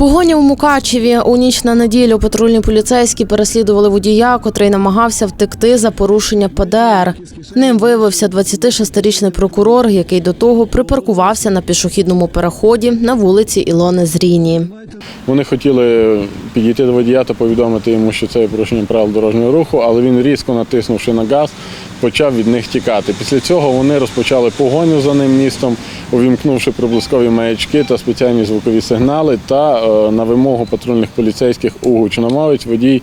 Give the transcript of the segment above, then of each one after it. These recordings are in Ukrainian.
Погоня в Мукачеві у ніч на неділю патрульні поліцейські переслідували водія, котрий намагався втекти за порушення ПДР. Ним виявився 26-річний прокурор, який до того припаркувався на пішохідному переході на вулиці Ілони Зріні. Вони хотіли підійти до водія та повідомити йому, що це порушення правил дорожнього руху, але він різко натиснувши на газ, почав від них тікати. Після цього вони розпочали погоню за ним містом, увімкнувши приблизкові маячки та спеціальні звукові сигнали. Та е, на вимогу патрульних поліцейських у гучномовець водій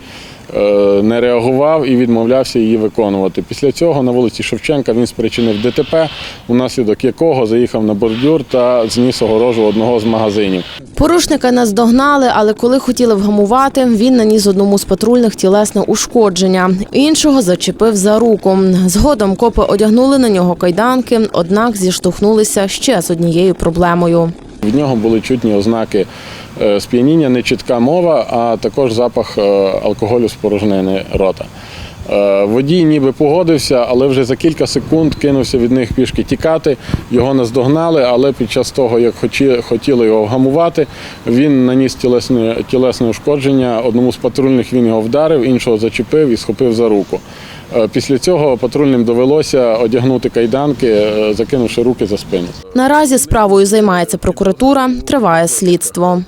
не реагував і відмовлявся її виконувати. Після цього на вулиці Шевченка він спричинив ДТП, унаслідок якого заїхав на бордюр та зніс огорожу одного з магазинів. Порушника наздогнали, але коли хотіли вгамувати, він наніс одному з патрульних тілесне ушкодження. Іншого зачепив за руку. Згодом копи одягнули на нього кайданки, однак зіштовхнулися ще з однією проблемою. Від нього були чутні ознаки е, сп'яніння, нечітка мова, а також запах е, алкоголю з порожнини рота. Е, Водій ніби погодився, але вже за кілька секунд кинувся від них пішки тікати. Його наздогнали, але під час того, як хотіли його вгамувати, він наніс тілесне, тілесне ушкодження. Одному з патрульних він його вдарив, іншого зачепив і схопив за руку. Е, Після цього патрульним довелося одягнути кайданки, е, закинувши руки за спину. Наразі справою займається прокуратура, триває слідство.